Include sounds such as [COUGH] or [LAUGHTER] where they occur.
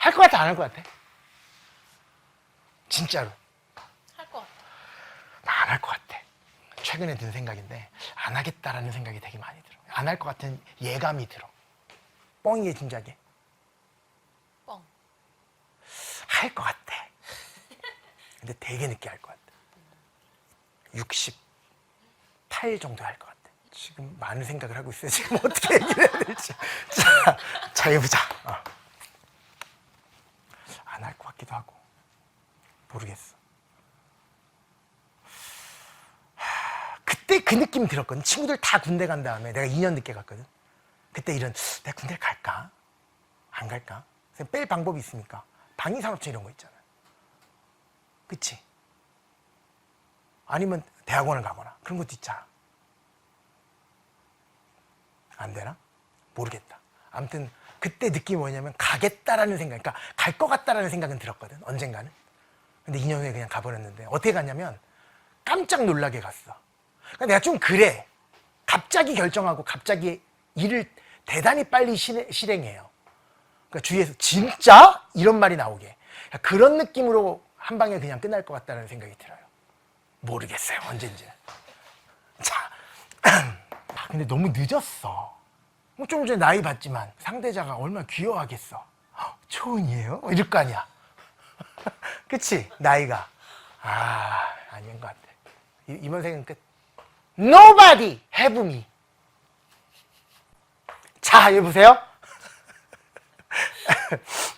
할 것 같아, 안 할 것 같아? 진짜로. 할 것 같아. 나 안 할 것 같아. 최근에 든 생각인데, 안 하겠다라는 생각이 되게 많이 들어. 안 할 것 같은 예감이 들어. 뻥이게 진작에. 뻥. 할 것 같아. 근데 되게 늦게 할 것 같아. 68 정도 할 것 같아. 지금 많은 생각을 하고 있어요. 지금 어떻게 얘기를 해야 될지. 자, 자, 해보자. 어. 안 할 것 같기도 하고. 모르겠어. 하, 그때 그 느낌 들었거든. 친구들 다 군대 간 다음에 내가 2년 늦게 갔거든. 그때 이런, 내가 군대 갈까? 안 갈까? 뺄 방법이 있으니까. 방위산업청 이런 거 있잖아. 그치? 아니면 대학원을 가거나 그런 것도 있잖아. 안 되나? 모르겠다. 아무튼 그때 느낌이 뭐냐면 가겠다라는 생각, 그러니까 갈 것 같다라는 생각은 들었거든. 언젠가는. 근데 2년 후에 그냥 가버렸는데 어떻게 갔냐면 깜짝 놀라게 갔어. 그러니까 내가 좀 그래. 갑자기 결정하고 갑자기 일을 대단히 빨리 실행- 실행해요. 그러니까 주위에서 진짜 이런 말이 나오게 그러니까 그런 느낌으로 한 방에 그냥 끝날 것 같다는 생각이 들어요. 모르겠어요 언제인지. 자, [CLEARS THROAT] 아, 근데 너무 늦었어. 뭐좀 전에 나이 봤지만 상대자가 얼마나 귀여워하겠어. 헉, 초은이에요? 이럴 거 아니야. 그치? 나이가. 아, 아닌 것 같아. 이- 이번 생은 끝. Nobody have me. 자, 여보세요? [LAUGHS]